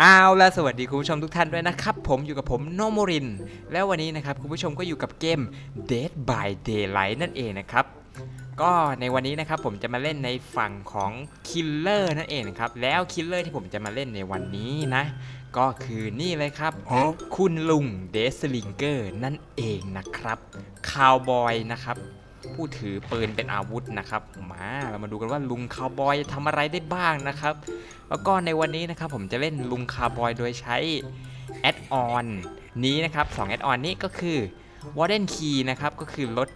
เอาละสวัสดีคุณผู้ชมทุกท่านด้วยนะครับ ผมอยู่กับผมโนโมริน แล้ววันนี้นะครับคุณผู้ชมก็อยู่กับเกม Dead by Daylight นั่นเองนะครับ ก็ในวันนี้นะครับผมจะมาเล่นในฝั่งของ Killer นั่นเองนะครับ แล้ว Killer ที่ผมจะมาเล่นในวันนี้นะ ก็คือนี่เลยครับ คุณลุงเดสลิงเกอร์นั่นเองนะครับคาวบอยนะครับ ผู้ถือปืนเป็นอาวุธนะครับ มาเรามาดูกันว่าลุงคาวบอยทำอะไรได้บ้างนะครับ แล้วก็ในวันนี้นะครับผมจะเล่นลุงคาร์บอยโดยใช้แอดออนนี้นะครับ2แอดออนนี้ก็คือ Warden Key นะครับก็คือลด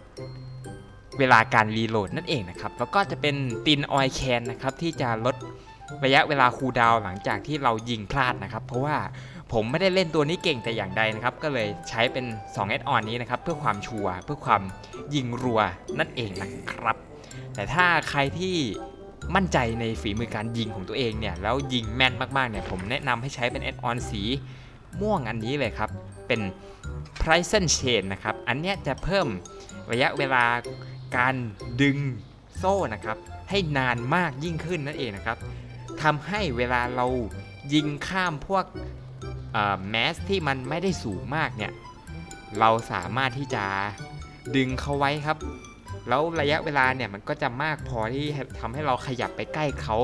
เวลาการรีโหลดนั่นเองนะครับแล้วก็จะเป็นตินออยแคนนะครับที่จะลดระยะเวลาคูลดาวหลังจากที่เรายิงพลาดนะครับ เพราะว่า ผมไม่ได้เล่นตัวนี้เก่งแต่อย่างใดนะครับ ก็เลยใช้เป็น2แอดออนนี้นะครับ เพื่อความชัวร์เพื่อความยิงรัวนั่นเองนะครับ แต่ถ้าใครที่มั่นใจในฝีมือการยิงของตัวเองเนี่ยแล้วยิงแม่นมากๆเนี่ยผมแนะนำให้ใช้เป็นแอดออนสีม่วงอันนี้เลยครับ เป็น p r i s o n Chain นะครับ อันนี้จะเพิ่มระยะเวลาการดึงโซ่นะครับ ให้นานมากยิ่งขึ้นนั่นเองนะครับทำให้เวลาเรายิงข้ามพวก แมสที่มันไม่ได้สูงมากเนี่ยเราสามารถที่จะดึงเขาไว้ครับ แล้วระยะเวลาเนี่ยมันก็จะมากพอที่ทำให้เราขยับไปใกล้เขา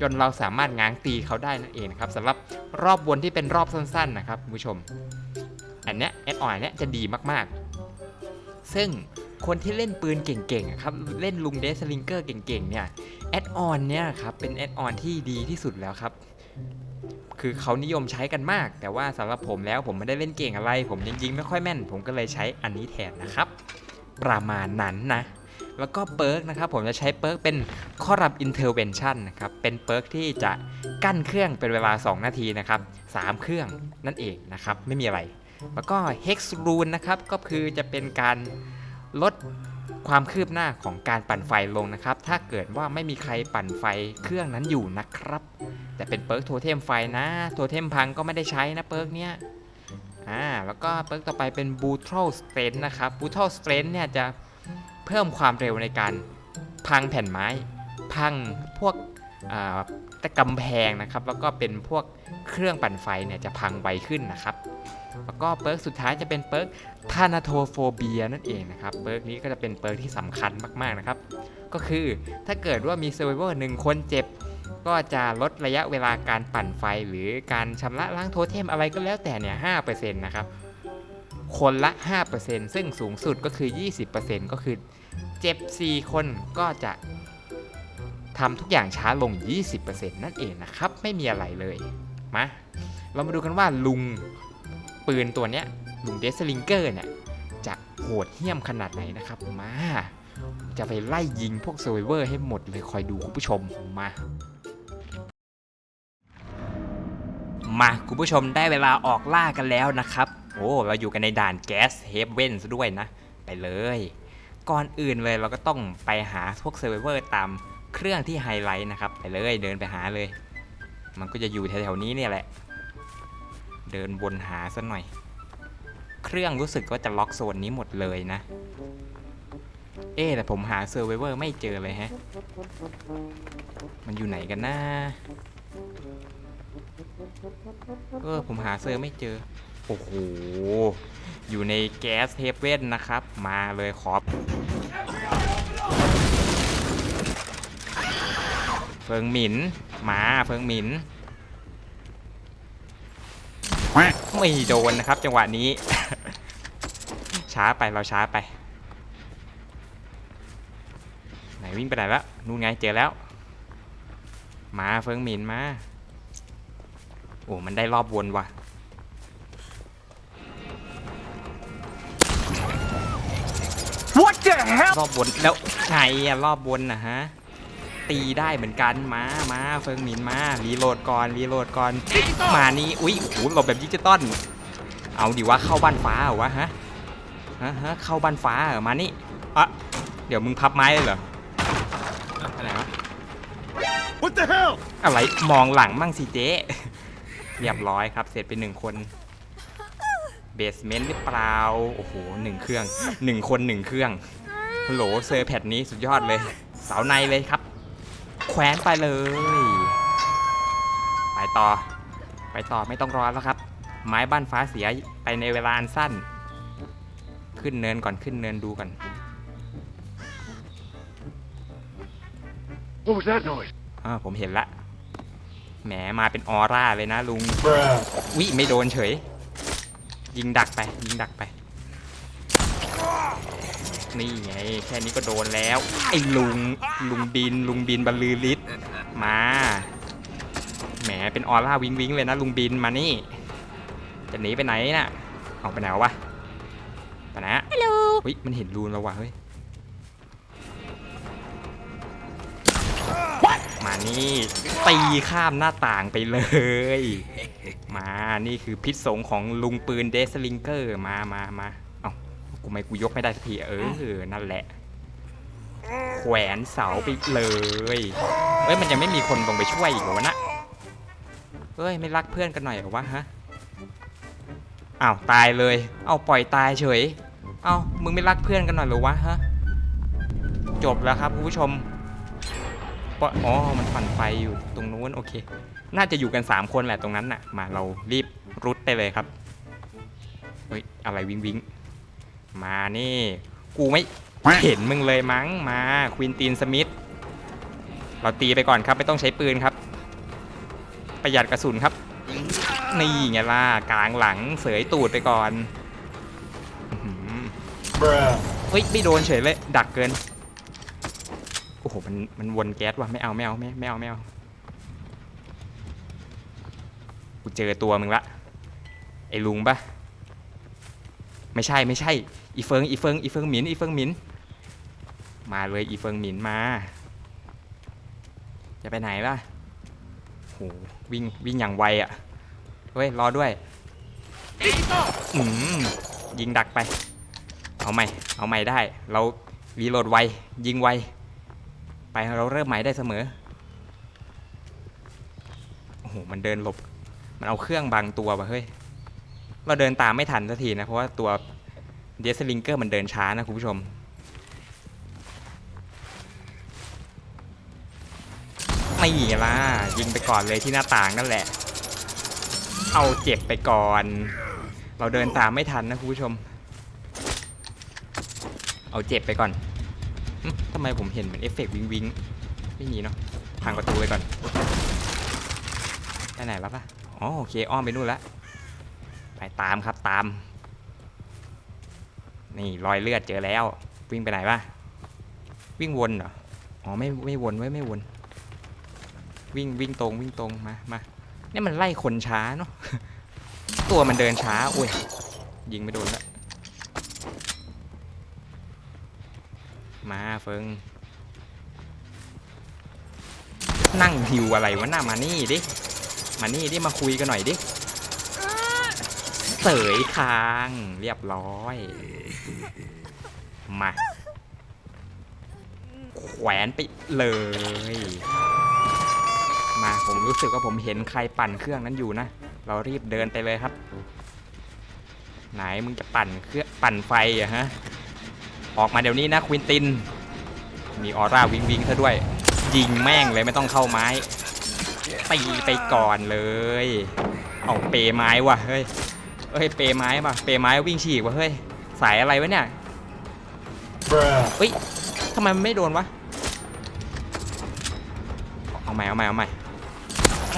จนเราสามารถง้างตีเขาได้นั่นเองครับสำหรับรอบวนที่เป็นรอบสั้นๆนะครับคุณผู้ชม อันเนี้ยแอดออนเนี้ยจะดีมากๆ ซึ่งคนที่เล่นปืนเก่งๆครับเล่นลุงเดสลิงเกอร์เก่งๆเนี่ยแอดออนเนี่ยครับเป็นแอดออนที่ดีที่สุดแล้วครับ คือเขานิยมใช้กันมาก แต่ว่าสำหรับผมแล้วผมไม่ได้เล่นเก่งอะไร ผมยังยิงไม่ค่อยแม่น ผมก็เลยใช้อันนี้แทนนะครับ ประมาณนั้นนะ แล้วก็เปิร์กนะครับผมจะใช้เปิร์กเป็นข้อรับ intervention นะครับ เป็นเปิร์กที่จะกั้นเครื่องเป็นเวลา 2 นาทีนะครับ3เครื่องนั่นเองนะครับ ไม่มีอะไร แล้วก็ hex rune นะครับก็คือจะเป็นการลด ความคืบหน้าของการปั่นไฟลงนะครับ ถ้าเกิดว่าไม่มีใครปั่นไฟเครื่องนั้นอยู่นะครับ แต่เป็นเปิร์กโทเทมไฟนะ โทเทมพังก็ไม่ได้ใช้นะเปิร์กเนี้ยอ่าแล้วก็เปิร์กต่อไปเป็นบูท a l strength นะครับบูท a l strength เนี่ยจะเพิ่มความเร็วในการพังแผ่นไม้ พังพวก ตะกำแพงนะครับ แล้วก็เป็นพวกเครื่องปั่นไฟเนี่ยจะพังไวขึ้นนะครับ แล้วก็เปิร์กสุดท้ายจะเป็นเปิร์กทานาโทโฟเบียนั่นเองนะครับ เปิร์กนี้ก็จะเป็นเปิร์กที่สำคัญมากๆนะครับ ก็คือถ้าเกิดว่ามีเซอร์ไวเวอร์หนึ่งคนเจ็บ ก็จะลดระยะเวลาการปั่นไฟหรือการชำระล้างโทเทมอะไรก็แล้วแต่เนี่ย5%นะครับ คนละ 5%ซึ่งสูงสุดก็คือ 20%ก็คือเจ็บ 4 คนก็จะ ทำทุกอย่างช้าลง 20%นั่นเองนะครับ ไม่มีอะไรเลยมาเรามาดูกันว่าลุงปืนตัวเนี้ยลุงเดสลิงเกอร์เนี่ยจะโหดเหี้ยมขนาดไหนนะครับมาจะไปไล่ยิงพวกเซอร์ไวเวอร์ให้หมดเลยคอยดูคุณผู้ชมมามาคุณผู้ชมได้เวลาออกล่ากันแล้วนะครับ โอ้เราอยู่กันในด่านแก๊สเฮฟเว่นด้วยนะ ไปเลย ก่อนอื่นเลยเราก็ต้องไปหาพวกเซอร์ไวเวอร์ตาม เครื่องที่ไฮไลท์นะครับ ไปเลยเดินไปหาเลย มันก็จะอยู่แถวๆนี้เนี่ยแหละ เดินวนหาซะหน่อย เครื่องรู้สึกว่าจะล็อกโซนนี้หมดเลยนะ เอ๊แต่ผมหาเซอร์ไวเวอร์ไม่เจอเลยฮะ มันอยู่ไหนกันนะเออผมหาเซอร์ไม่เจอ โอ้โห อยู่ในแก๊สเฮฟเว่นนะครับ มาเลยขอ เฟิงหมินมาเฟิงหมินไม่โดนนะครับ จังหวะนี้ ช้าไปเราช้าไป ไหนวิ่งไปไหนแล้วนู่นไงเจอแล้ว มาเฟิงหมินมาโอ้มันได้รอบวนว่ะ What the hell? รอบบนแล้วไงอะรอบบนนะฮะ ตีได้เหมือนกันมามาเฟิงหมินมารีโหลดก่อนรีโหลดก่อนมานี่อุ้ยโอ้โหหลบแบบดิจิตอลเอาดิว่าเข้าบ้านฟ้าเหรอวะฮะฮะฮะเข้าบ้านฟ้าเหรอมานี่อะเดี๋ยวมึงพับไม้เลยเหรอไปไหนวะ What the hell? อะไรมองหลังมั่งสิเจ๊เรียบร้อยครับ เสร็จไปหนึ่งคนเบสเมนต์หรือเปล่าโอ้โหหนึ่งเครื่องหนึ่งคนหนึ่งเครื่องฮัลโหลเซอร์แพดนี้สุดยอดเลยเสาในเลยครับแข วนไปเลย ไปต่อ ไปต่อไม่ต้องรอแล้วครับ ไม้บ้านฟ้าเสียไปในเวลาอันสั้น ขึ้นเนินก่อนขึ้นเนินดูก่อน What was that noise? อ่าผมเห็นละ แหมมาเป็นออร่าเลยนะลุง Bruh. วิไม่โดนเฉย ยิงดักไป ยิงดักไป นี่ไงแค่นี้ก็โดนแล้ว ไอ้ลุงลุงบิน ลุงบินบรรลือฤทธิ์มาแหมเป็นออร่าวิงวิงเลยนะลุงบินมานี่จะหนีไปไหนน่ะเอาไปไหนวะไปไหนฮัลโหลเฮ้ยมันเห็นรูนแล้ววะเฮ้ยมานี่ตีข้ามหน้าต่างไปเลย มานี่คือพิษสงของลุงปืนเดสลิงเกอร์มามามาเอ้ากู ไม่กูยกไม่ได้สักทีเออ นั่นแหละ แขวนเสาไปเลย เอ้ย มันยังไม่มีคนลงไปช่วยอีกเหรอวะนะเอ้ย ไม่รักเพื่อนกันหน่อยเหรอวะฮะอ้าวตายเลย เอาปล่อยตายเฉย เอามึงไม่รักเพื่อนกันหน่อยเหรอวะฮะ จบแล้วครับคุณผู้ชมปะอ๋อ มันปั่นไฟอยู่ตรงนู้นโอเค น่าจะอยู่กัน 3 คนแหละตรงนั้นน่ะ มาเรารีบรุดไปเลยครับ เฮ้ย อะไรวิงวิง มานี่ กูไม่เห็นมึงเลยมั้งมาควินตีนสมิธเราตีไปก่อนครับไม่ต้องใช้ปืนครับ ประหยัดกระสุนครับ นี่ไงล่ะกลางหลังเสยตูดไปก่อนอื้อหือ Bruh. เฮ้ยไม่โดนเฉยเลย ดักเกิน โอ้โหมันมันวนแก๊สว่ะไม่เอาไม่เอาไม่ไม่เอาไม่เอากูเจอตัวมึงละไอ้ลุงปะ ไม่ใช่ไม่ใช่อีเฟิงอีเฟิงอีเฟิงหมินอีเฟิงหมินมาเลยอีเฟิงหมินมาจะไปไหนล่ะโหวิ่งวิ่งอย่างไวอะ่ะเฮ้ยรอด้วยอืมยิงดักไป เอาใหม่เอาใหม่ได้ เรารีโหลดไวยิงไวไปเราเริ่มใหม่ได้เสมอโอ้โหมันเดินหลบ มันเอาเครื่องบังตัวว่ะเฮ้ย เราเดินตามไม่ทันสักทีนะ เพราะว่าตัวเดสลิงเกอร์มันเดินช้านะคุณผู้ชม ไม่ล่ะ ยิงไปก่อนเลยที่หน้าต่างนั่นแหละ เอาเจ็บไปก่อน เราเดินตามไม่ทันนะคุณผู้ชม เอาเจ็บไปก่อนทำไมผมเห็นเหมือนเอฟเฟกต์วิงวิงไม่มีเนาะพังประตูไปก่อนไปไหนแล้วปะอ๋อโอเคอ้อมไปนู่นละ ไปตามครับตาม นี่รอยเลือดเจอแล้ว วิ่งไปไหนปะวิ่งวนเหรออ๋อไม่ไม่วนไว้ไม่วนวิ่งวิ่งตรงวิ่งตรงมามาเนี่ยมันไล่คนช้าเนาะตัวมันเดินช้าอุ้ยยิงไม่โดนละมาเฟิง นั่งหิวอะไรวะหน้ามานี่ดิ มานี่ดิ มาคุยกันหน่อยดิ ยคางเรียบร้อย มา แขวนไปเลย มาผมรู้สึกว่าผมเห็นใครปั่นเครื่องนั้นอยู่นะ เรารีบเดินไปเลยครับ ไหนมึงจะปั่นเครื่องปั่นไฟเหรอะฮะ ออกมาเดี๋ยวนี้นะควินติน มีออร่าวิงวิงซะด้วย ยิงแม่งเลยไม่ต้องเข้าไม้ตีไปก่อนเลย เอาเปไม้ว่ะเฮ้ย เอ้ยเปไม้ป่ะเปไม้วิ่งฉีกว่ะเฮ้ยสายอะไรวะเนี่ย Bruh. เฮ้ยทำไมมันไม่โดนวะเอาใหม่เอาใหม่เอาใหม่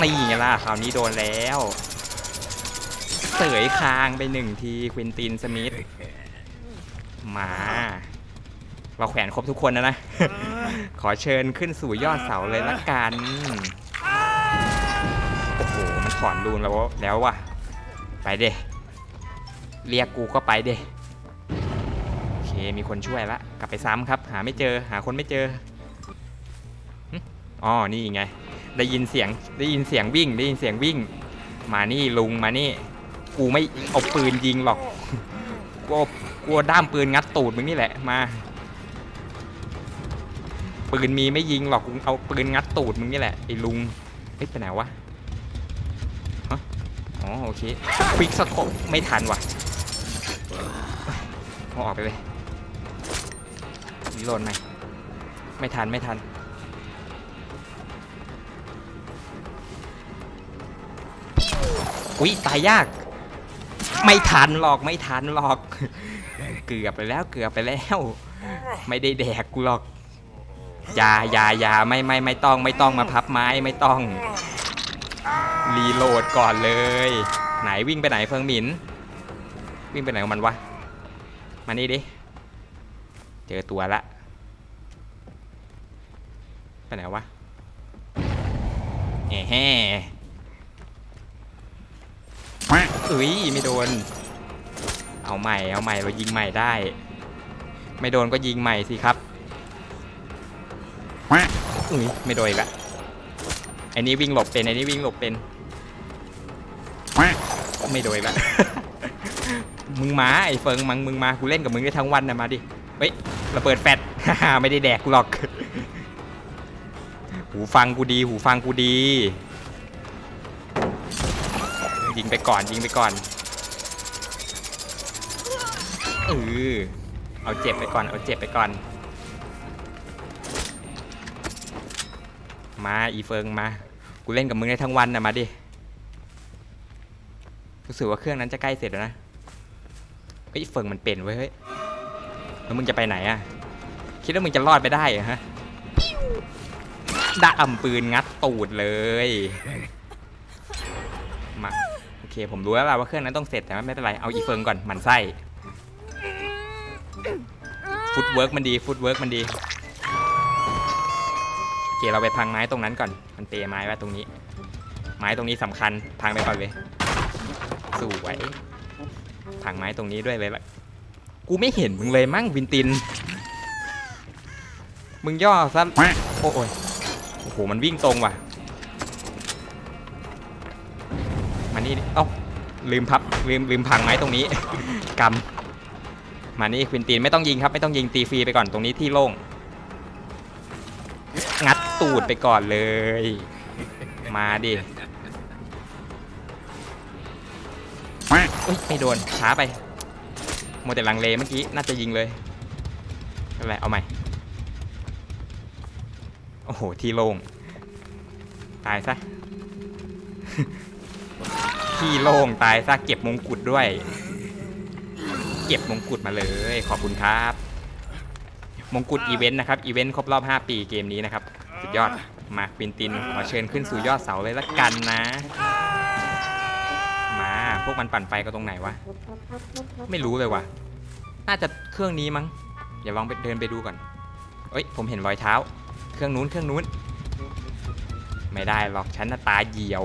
นี่ไงล่ะคราวนี้โดนแล้วเสยคางไปหนึ่งทีควินตินสมิธมาเราแขวนครบทุกคนนะนะ ขอเชิญขึ้นสู่ยอดเสาเลยละกัน โอ้โห มันถอนรูนแล้วแล้วว่ะ ไปเด เรียกกูก็ไปเดโอเคมีคนช่วยละกลับไปซ้ำครับ หาไม่เจอหาคนไม่เจออ๋อนี่ไง ได้ยินเสียงได้ยินเสียงวิ่งได้ยินเสียงวิ่ง มานี่ลุงมานี่ กูไม่เอาปืนยิงหรอกกูเอากลัวด้ามปืนงัดตูดมึงนี่แหละมาปืนมีไม่ยิงหรอกกูเอาปืนงัดตูดมึงนี่แหละไอ้ลุงเฮ้ยไปไหนวะฮะอ๋อโอเคควิกสโคปไม่ทันว่ะ เอาออกไปเลยรีโหลดไหมไม่ทันไม่ทันอุ้ยตายยาก ไม่ทันหรอกไม่ทันหรอก เกือบไปแล้วเกือบไปแล้ว ไม่ได้แดกกูหรอกอยาอยาอยาไม่ไม่ไม่ต้องไม่ต้องมาพับไม้ไม่ต้อง รีโหลดก่อนเลย ไหนวิ่งไปไหนเฟิงหมิน วิ่งไปไหนของมันวะ มานี่ดิ เจอตัวละ ไปไหนวะแห่แห่อุ้ยไม่โดน เอาใหม่ เอาใหม่ เรายิงใหม่ได้ ไม่โดนก็ยิงใหม่สิครับอุ้ยไม่โดนอีกละไอ้นี้วิ่งหลบเป็นไอ้นี้วิ่งหลบเป็น ไม่โดนอีกละ มึงมาไอ้เฟิงมังมึงมากูเล่นกับมึงได้ทั้งวันนะมาดิเฮ้ยระเบิดแฟดไม่ได้แดกกูหรอก หูฟังกูดี หูฟังกูดี ยิงไปก่อนยิงไปก่อนเออเอาเจ็บไปก่อนเอาเจ็บไปก่อน มาอีเฟิงมา กูเล่นกับมึงได้ทั้งวันนะมาดิรู้สึกว่าเครื่องนั้นจะใกล้เสร็จแล้วนะ เฮ้ยเฟิงมันเป็นเว้ยเฮ้ยแล้วมึงจะไปไหนอะคิดว่ามึงจะรอดไปได้เหรอฮะดาอ่ำปืนงัดตูดเลยมาโอเคผมรู้แล้วล่ะว่าเครื่องนั้นต้องเสร็จแต่ไม่เป็นไรเอาอีเฟิงก่อนหมันไส้ฟุตเวิร์กมันดีฟุตเวิร์กมันดีโอเคเราไปพังไม้ตรงนั้นก่อน มันเปไม้ไว้ตรงนี้ ไม้ตรงนี้สำคัญพังไปก่อนเลยสวย พังไม้ตรงนี้ด้วยเลยละกูไม่เห็นมึงเลยมั่งวินติน มึงย่อซะโอ้ยโอ้โหมันวิ่งตรงว่ะมานี่เอ้าลืมพับลืมลืมพังไม้ตรงนี้กำมานี่ควินตินไม่ต้องยิงครับไม่ต้องยิงตีฟรีไปก่อนตรงนี้ที่โล่งงัดตูดไปก่อนเลย มาดิ อุ้ยไม่โดนช้าไปโมแต่ลังเลเมื่อกี้น่าจะยิงเลยอะไรเอาใหม่โอ้โหที่โล่งตายซะที่โล่งตายซะเก็บมงกุฎด้วย เก็บมงกุฎมาเลยขอบคุณครับ มงกุฎอีเวนต์นะครับอีเวนต์ครบรอบ 5 ปีเกมนี้นะครับ สุดยอดมาควินตินขอเชิญขึ้นสู่ยอดเสาเลยละกันนะ วกมันปั่นไฟก็ตรงไหนวะ ไม่รู้เลยว่ะ น่าจะเครื่องนี้มั้งอย่าลองไปเดินไปดูก่อน เอ้ย ผมเห็นรอยเท้า เครื่องนู้นเครื่องนู้น ไม่ได้หรอกฉันน่ะตาเหี่ยว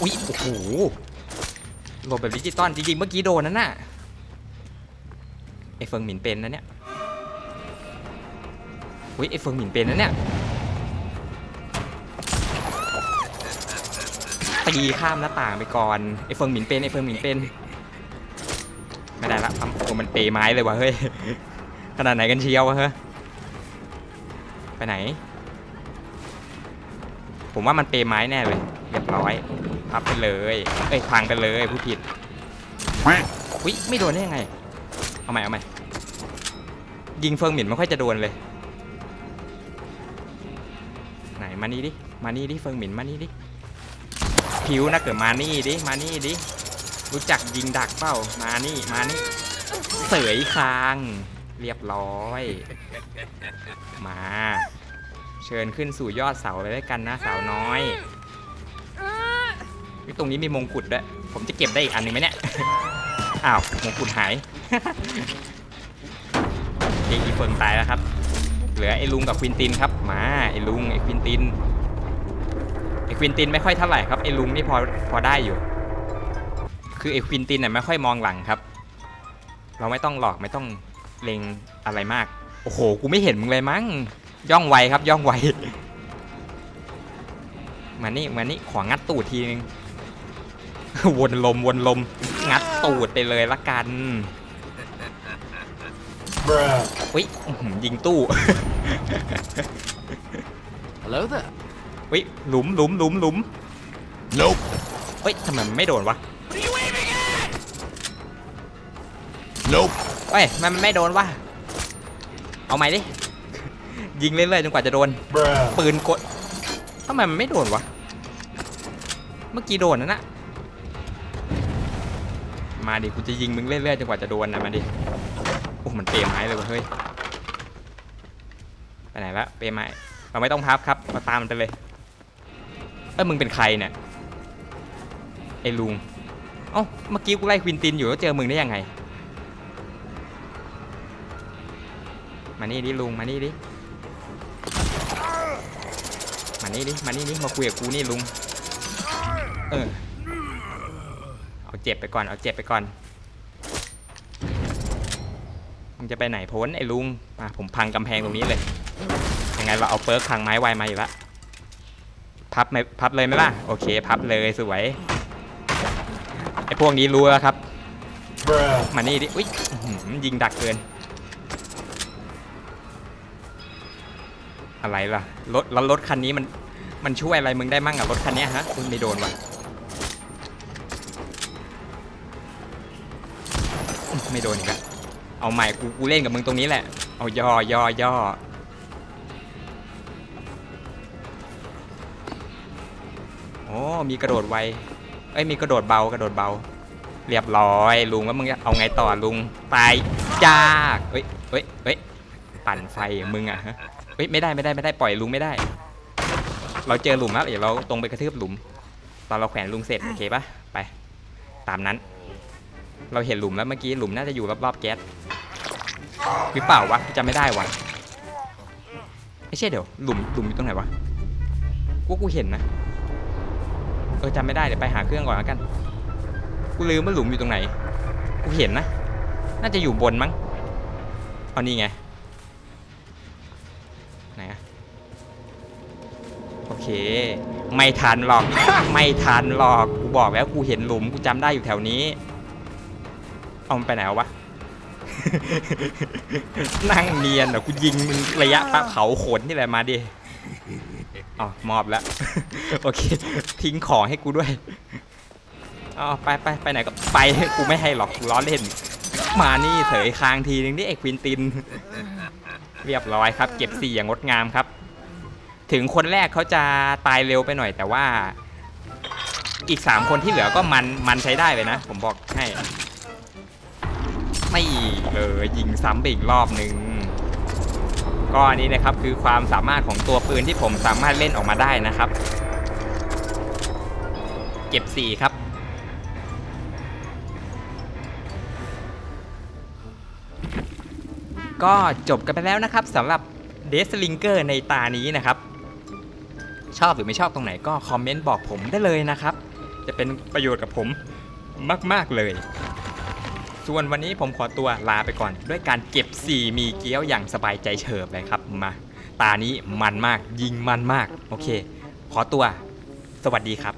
อุ๊ยโอ้โหหลบแบบดิจิตอลจริงๆ เมื่อกี้โดนนั่นน่ะไอเฟิงหมินเป็นนะเนี่ยอุ้ยไอเฟิงหมินเป็นนะเนี่ย ตีข้ามหน้าต่างไปก่อนไอเฟิงหมินเป็นไอเฟิงหมินเป็นไม่ได้ละปั๊มโอ้มันเปไม้เลยวะเฮ้ยขนาดไหนกันเชียววะเฮ้ยไปไหน ผมว่ามันเปไม้แน่เลยเรียบร้อยพับไปเลยเอ้ยพังไปเลยผู้ผิดอุ้ยไม่โดนได้ยังไงเอาใหม่เอาใหม่ยิงเฟิงหมิ่นไม่ค่อยจะโดนเลย ไหนมานี่ดิมานี่ดิเฟิงหมิ่นมานี่ดิ ผิวนะเกิดมานี่ดิมานี่ดิรู้จักยิงดักเปล่ามานี่มานี่เสยคาง เรียบร้อย มา เชิญขึ้นสู่ยอดเสาเลยด้วยกันนะสาวน้อยเฮ้ยตรงนี้มีมงกุฎด้วยผมจะเก็บได้อีกอันนึงไหมเนี่ยอ้าวมงกุฎหายเอกอีเฟิงตายแล้วครับ เหลือไอ้ลุงกับควินตินครับ มาไอ้ลุงไอ้ควินติน ควินตินไม่ค่อยเท่าไหร่ครับไอ้ลุงนี่พอพอได้อยู่ คือไอ้ควินตินเนี่ยไม่ค่อยมองหลังครับ เราไม่ต้องหลอกไม่ต้องเลงอะไรมาก โอ้โหกูไม่เห็นมึงเลยมั้งย่องไวครับย่องไวมานี่มานี่ของัดตูดทีนึงวนลมวนลม งัดตูดไปเลยละกัน Bruh. อุ้ยอื้อหือยิงตู้ Hello there. อุ้ยหลุมหลุมหลุมหลุม Nope. เฮ้ยทำไมมันไม่โดนวะ Nope. เฮ้ยมันไม่โดนวะเอาใหม่ดิยิงเรื่อยๆจนกว่าจะโดน Bruh. ปืนกดทำไมมันไม่โดนวะเมื่อกี้โดนนะนะมาดิกูจะยิงมึงเรื่อยๆจนกว่าจะโดนนะมาดิโอ้มันเปรย์ไม้เลยเวะเฮ้ยไปไหนละเปรย์ไม้เราไม่ต้องพับครับเราตามมันไปเลย เอ้ยมึงเป็นใครเนี่ยไอ้ลุงเอ้าเมื่อกี้กูไล่ควินตินอยู่แล้วเจอมึงได้ยังไง มานี่ดิลุงมานี่ดิมานี่ดิมานี่ดิมาคุยกับกูนี่ลุงเออเอาเจ็บไปก่อนเอาเจ็บไปก่อนมึงจะไปไหนพ้นไอ้ลุงมาผมพังกำแพงตรงนี้เลยยังไงเราเอาเปิร์กพังไม้ไวมาอยู่ละ พับไหมพับเลยไหมล่ะ โอเค พับเลยสวย ไอ้พวกนี้รู้แล้วครับ Bruh. มานี่ดิ อุ้ยอื้อหือยิงดักเกิน อะไรล่ะ รถแล้วรถคันนี้มัน มันช่วยอะไรมึงได้มั่งอะรถคันเนี้ยฮะคุณไม่โดนวะอื้อไม่โดนอีกแล้วเอาใหม่กูกูเล่นกับมึงตรงนี้แหละ เอาย่อย่อย่อ โอ้มีกระโดดไวเอ้ยมีกระโดดเบากระโดดเบา เรียบร้อยลุงว่ามึงจะเอาไงต่อลุงตายยากเฮ้ยเฮ้ยเฮ้ยปั่นไฟมึงอะฮะเฮ้ยไม่ได้ไม่ได้ไม่ได้ปล่อยลุงไม่ได้ เราเจอหลุมแล้วเดี๋ยวเราตรงไปกระทืบหลุม ตอนเราแขวนลุงเสร็จโอเคปะไป ตามนั้น เราเห็นหลุมแล้วเมื่อกี้หลุมน่าจะอยู่รอบๆแก๊สหรือเปล่าวะจำไม่ได้วะไม่ใช่เดี๋ยวหลุมหลุมอยู่ตรงไหนวะกูกูเห็นนะ ออจำไม่ได้เดี๋ยวไปหาเครื่องก่อนแล้วกันกูลืมว่าหลุมอยู่ตรงไหนกูเห็นนะ น่าจะอยู่บนมั้งเอานี่ไงไหนอะโอเค ไม่ทันหรอก ไม่ทันหรอกกูบอกแล้วกูเห็นหลุมกูจำได้อยู่แถวนี้เอามันไปไหนวะนั่งเนียนเหรอกูยิงมึงระยะปะเผาขนนี่แหละมาดิ อ๋อมอบแล้ว โอเค ทิ้งของให้กูด้วยอ๋อไปไปไปไหนก็ไปกูไม่ให้หรอกกูล้อเล่น มานี่เถยคางทีนึงนี่เอกวินติน เรียบร้อยครับ เก็บสี่อย่างงดงามครับ ถึงคนแรกเขาจะตายเร็วไปหน่อยแต่ว่า อีกสามคนที่เหลือก็มันมันใช้ได้เลยนะ ผมบอกให้ ไม่เออยิงซ้ำไปอีกรอบหนึ่ง ก็อันนี้นะครับคือความสามารถของตัวปืนที่ผมสามารถเล่นออกมาได้นะครับ เก็บสี่ครับ ก็จบกันไปแล้วนะครับสำหรับเดสลิงเกอร์ในตานี้นะครับ ชอบหรือไม่ชอบตรงไหนก็คอมเมนต์บอกผมได้เลยนะครับ จะเป็นประโยชน์กับผมมาก ๆ เลย ส่วนวันนี้ผมขอตัวลาไปก่อน ด้วยการเก็บ4มีเกี้ยวอย่างสบายใจเฉิบเลยครับมาตานี้มันมากยิงมันมาก โอเค ขอตัว สวัสดีครับ